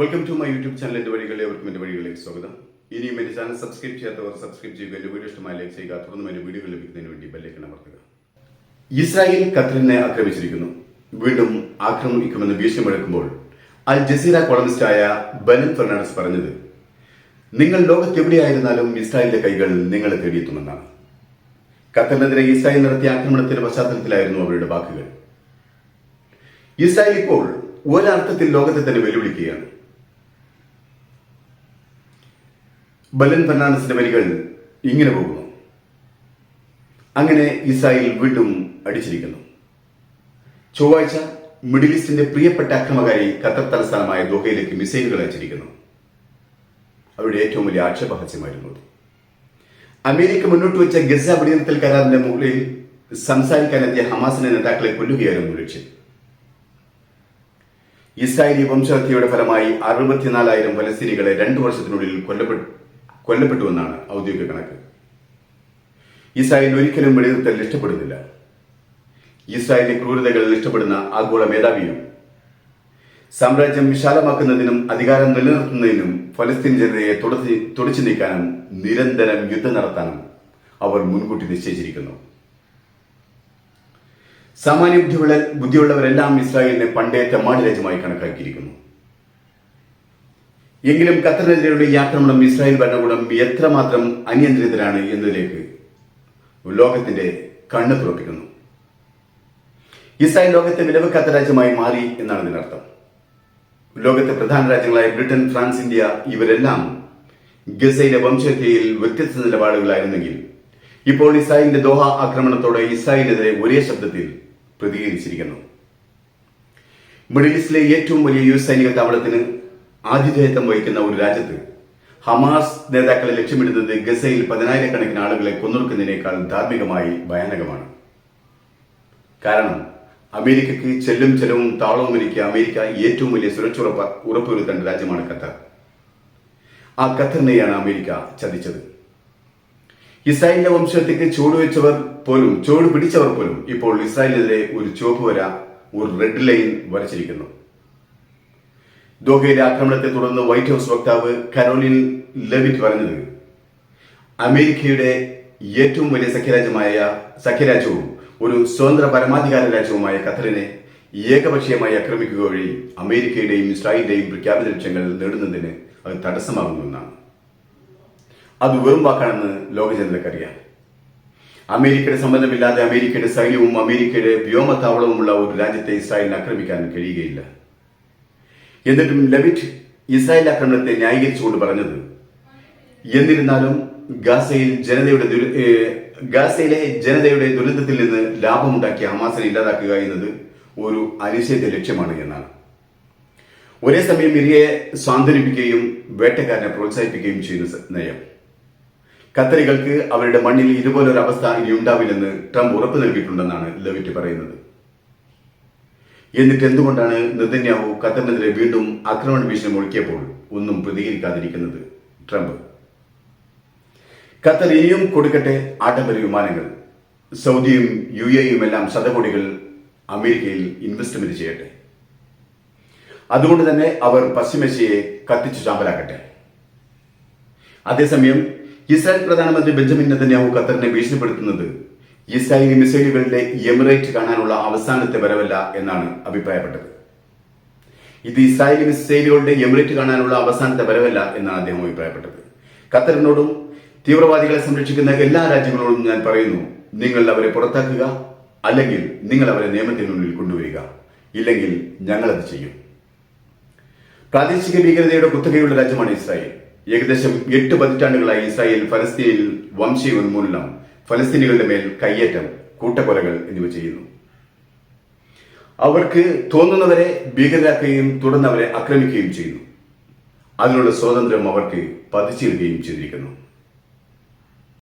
Welcome to my YouTube channel എന്റെ വഴികളിൽ അവർക്കും എന്റെ വഴികളിലേക്ക് സ്വാഗതം. ഇനിയും എന്റെ ചാനൽ സബ്സ്ക്രൈബ് ചെയ്യാത്തവർ സബ്സ്ക്രൈബ് ചെയ്യുക എന്റെ വീഡിയോ ഇഷ്ടമായി ലൈക്ക് ചെയ്യുക തുടർന്ന് എന്റെ വീഡിയോകൾ ലഭിക്കുന്നതിന് വേണ്ടി ബെല്ലേക്ക് അമർത്തുക. ഇസ്രായേൽ ഖത്തറിനെ ആക്രമിച്ചിരിക്കുന്നു. വീണ്ടും ആക്രമിക്കുമെന്ന് ഭീഷണി മുഴക്കുമ്പോൾ അൽ ജസീറ കോളമിസ്റ്റായ ബനൻ ഫെർണാണ്ടസ് പറഞ്ഞത് നിങ്ങൾ ലോകത്ത് എവിടെയായിരുന്നാലും ഇസ്രായേലിന്റെ കൈകൾ നിങ്ങളെ തേടിയെത്തുമെന്നാണ്. ഖത്തറിനെതിരെ ഇസ്രായേൽ നടത്തിയ ആക്രമണത്തിന്റെ പശ്ചാത്തലത്തിലായിരുന്നു അവരുടെ വാക്കുകൾ. ഇസ്രായേൽ ഇപ്പോൾ ഒരർത്ഥത്തിൽ ലോകത്തെ തന്നെ വെല്ലുവിളിക്കുകയാണ്. ബലൻ ഫെർണാണ്ടസിന്റെ വരികൾ ഇങ്ങനെ പോകുന്നു. അങ്ങനെ ഇസ്രായേൽ വീണ്ടും അടിച്ചിരിക്കുന്നു. ചൊവ്വാഴ്ച മിഡിൽ ഈസ്റ്റിന്റെ പ്രിയപ്പെട്ട അക്രമകാരി ഖത്തർ തലസ്ഥാനമായ ദോഹയിലേക്ക് മിസൈലുകൾ അയച്ചിരിക്കുന്നു. അവരുടെ ഏറ്റവും വലിയ ആക്ഷേപഹസ്യമായിരുന്നു അമേരിക്ക മുന്നോട്ട് വെച്ച ഗസ വെടിനിർത്തൽ കരാറിന്റെ മുകളിൽ സംസാരിക്കാനെത്തിയ ഹമാസിന്റെ നേതാക്കളെ കൊല്ലുകയായിരുന്നു ലക്ഷ്യം. ഇസ്രായേലി വംശഹത്യയുടെ ഫലമായി അറുപത്തിനാലായിരം ഫലസ്തീനികളെ രണ്ടു വർഷത്തിനുള്ളിൽ കൊല്ലപ്പെട്ടു. കൊല്ലപ്പെട്ടുവെന്നാണ് ഔദ്യോഗിക കണക്ക്. ഇസ്രായേൽ ഒരിക്കലും വെടിനിർത്തൽ ഇഷ്ടപ്പെടുന്നില്ല. ഇസ്രായേലിന്റെ ക്രൂരതകൾ ഇഷ്ടപ്പെടുന്ന ആഗോള മേധാവിയും സാമ്രാജ്യം വിശാലമാക്കുന്നതിനും അധികാരം നിലനിർത്തുന്നതിനും ഫലസ്തീൻ ജനതയെ തുടച്ചു നീക്കാനും നിരന്തരം യുദ്ധം നടത്താനും അവർ മുൻകൂട്ടി നിശ്ചയിച്ചിരിക്കുന്നു. സാമാന്യ ബുദ്ധിയുള്ള ബുദ്ധിയുള്ളവരെല്ലാം ഇസ്രായേലിനെ പണ്ടേ തെമ്മാടി രാജ്യമായി കണക്കാക്കിയിരിക്കുന്നു. എങ്കിലും ഖത്തറിനെതിരെയുള്ള ഈ ആക്രമണം ഇസ്രായേൽ ഭരണകൂടം എത്രമാത്രം അനിയന്ത്രിതരാണ് എന്നതിലേക്ക് ലോകത്തിന്റെ കണ്ണ് തുറപ്പിക്കുന്നു. ഇസ്രായേൽ ലോകത്തെ വിലവെക്കാത്ത രാജ്യമായി മാറി എന്നാണ് ഇതിനർത്ഥം ലോകത്തെ പ്രധാന രാജ്യങ്ങളായ ബ്രിട്ടൻ ഫ്രാൻസ് ഇന്ത്യ ഇവരെല്ലാം ഗസയിലെ വംശഹത്യയിൽ വ്യത്യസ്ത നിലപാടുകളായിരുന്നെങ്കിൽ ഇപ്പോൾ ഇസ്രായേലിന്റെ ദോഹ ആക്രമണത്തോടെ ഇസ്രായേലിനെതിരെ ഒരേ ശബ്ദത്തിൽ പ്രതികരിച്ചിരിക്കുന്നു. മിഡിൽ ഈസ്റ്റിലെ ഏറ്റവും വലിയ യു സൈനിക താവളത്തിന് ആതിഥേയത്വം വഹിക്കുന്ന ഒരു രാജ്യത്ത് ഹമാസ് നേതാക്കളെ ലക്ഷ്യമിടുന്നത് ഗസയിൽ പതിനായിരക്കണക്കിന് ആളുകളെ കൊന്നൊടുക്കുന്നതിനേക്കാൾ ധാർമ്മികമായി ഭയാനകമാണ്. കാരണം അമേരിക്കയ്ക്ക് ചെല്ലും ചെലവും താളവും എനിക്ക് അമേരിക്ക ഏറ്റവും വലിയ സുരക്ഷ ഉറപ്പ ഉറപ്പുവരുത്തേണ്ട രാജ്യമാണ് ഖത്തർ. ആ ഖത്തറിനെയാണ് അമേരിക്ക ചതിച്ചത്. ഇസ്രായേലിന്റെ വംശത്തേക്ക് ചുവടുവെച്ചവർ പോലും ചുവട് പിടിച്ചവർ പോലും ഇപ്പോൾ ഇസ്രായേലിനെതിരെ ഒരു ചുവപ്പ് വര ഒരു റെഡ് ലൈൻ വരച്ചിരിക്കുന്നു. ദോഹയിലെ ആക്രമണത്തെ തുടർന്ന് വൈറ്റ് ഹൗസ് വക്താവ് കരോലിൻ ലെവിറ്റ് പറഞ്ഞത് അമേരിക്കയുടെ ഏറ്റവും വലിയ സഖ്യരാജ്യമായ സഖ്യരാജ്യവും ഒരു സ്വതന്ത്ര പരമാധികാര രാജ്യവുമായ ഖത്തറിനെ ഏകപക്ഷീയമായി ആക്രമിക്കുക വഴി അമേരിക്കയുടെയും ഇസ്രായേലിന്റെയും പ്രഖ്യാപിത ലക്ഷ്യങ്ങൾ നേടുന്നതിന് അത് തടസ്സമാകുന്നുവെന്നാണ് അത് വെറും വാക്കാണെന്ന് ലോകജനതക്കറിയാം. അമേരിക്കയുടെ സമ്മതമില്ലാതെ അമേരിക്കയുടെ സൈന്യവും അമേരിക്കയുടെ വ്യോമത്താവളവുമുള്ള ഒരു രാജ്യത്തെ ഇസ്രായേലിന് ആക്രമിക്കാൻ കഴിയുകയില്ല. എന്നിട്ടും ലവിറ്റ് ഇസ്രായേൽ ആക്രമണത്തെ ന്യായീകരിച്ചുകൊണ്ട് പറഞ്ഞത്. എന്നിരുന്നാലും ഗാസയിൽ ജനതയുടെ ദുരി ഗാസയിലെ ജനതയുടെ ദുരന്തത്തിൽ നിന്ന് ലാഭമുണ്ടാക്കിയ ഹമാസിനെ ഇല്ലാതാക്കുക എന്നത് ഒരു അനിശ്ചിത ലക്ഷ്യമാണ് എന്നാണ്. ഒരേ സമയം ഇരയെ സ്വാന്തനിപ്പിക്കുകയും വേട്ടക്കാരനെ പ്രോത്സാഹിപ്പിക്കുകയും ചെയ്യുന്ന നയം. ഖത്തറികൾക്ക് അവരുടെ മണ്ണിൽ ഇതുപോലൊരു അവസ്ഥ ഇനി ഉണ്ടാവില്ലെന്ന് ട്രംപ് ഉറപ്പു നൽകിയിട്ടുണ്ടെന്നാണ് ലവിറ്റ് പറയുന്നത്. എന്നിട്ട് എന്തുകൊണ്ടാണ് നെതന്യാഹു ഖത്തറിനെതിരെ വീണ്ടും ആക്രമണ ഭീഷണി മുഴക്കിയപ്പോൾ ഒന്നും പ്രതികരിക്കാതിരിക്കുന്നത് ട്രംപ്? ഖത്തർ ഇനിയും കൊടുക്കട്ടെ ആഡംബര വിമാനങ്ങൾ. സൗദിയും യു എയും എല്ലാം ശതകോടികൾ അമേരിക്കയിൽ ഇൻവെസ്റ്റ്മെന്റ് ചെയ്യട്ടെ. അതുകൊണ്ട് തന്നെ അവർ പശ്ചിമേഷ്യയെ കത്തിച്ചു ചാമ്പലാക്കട്ടെ. അതേസമയം ഇസ്രായേൽ പ്രധാനമന്ത്രി ബെഞ്ചമിൻ നെതന്യാഹു ഖത്തറിനെ ഭീഷണിപ്പെടുത്തുന്നത് ഇസ്രായേലി മിസൈലുകളുടെ എമിറേറ്റ് കാണാനുള്ള അവസാനത്തെ വരവല്ല എന്നാണ് അഭിപ്രായപ്പെട്ടത്. ഇത് ഇസ്രായേലി മിസൈലുകളുടെ എമിറേറ്റ് കാണാനുള്ള അവസാനത്തെ വരവല്ല എന്നാണ് അദ്ദേഹം അഭിപ്രായപ്പെട്ടത്. ഖത്തറിനോടും തീവ്രവാദികളെ സംരക്ഷിക്കുന്ന എല്ലാ രാജ്യങ്ങളോടും ഞാൻ പറയുന്നു നിങ്ങൾ അവരെ പുറത്താക്കുക അല്ലെങ്കിൽ നിങ്ങൾ അവരെ നിയമത്തിന് മുന്നിൽ കൊണ്ടുവരിക. ഇല്ലെങ്കിൽ ഞങ്ങളത് ചെയ്യും. പ്രാദേശിക ഭീകരതയുടെ കുത്തകയുള്ള രാജ്യമാണ് ഇസ്രായേൽ. ഏകദേശം എട്ട് പതിറ്റാണ്ടുകളായി ഇസ്രായേൽ ഫലസ്തീനിൽ വംശീയ ഉന്മൂലനം ഫലസ്തീനികളുടെ മേൽ കയ്യേറ്റം കൂട്ടക്കൊലകൾ എന്നിവ ചെയ്യുന്നു. അവർക്ക് തോന്നുന്നവരെ ഭീകരരാക്കുകയും തുടർന്ന് അവരെ ആക്രമിക്കുകയും ചെയ്യുന്നു. അതിനുള്ള സ്വാതന്ത്ര്യം അവർക്ക് പതിച്ചിടുകയും ചെയ്തിരിക്കുന്നു.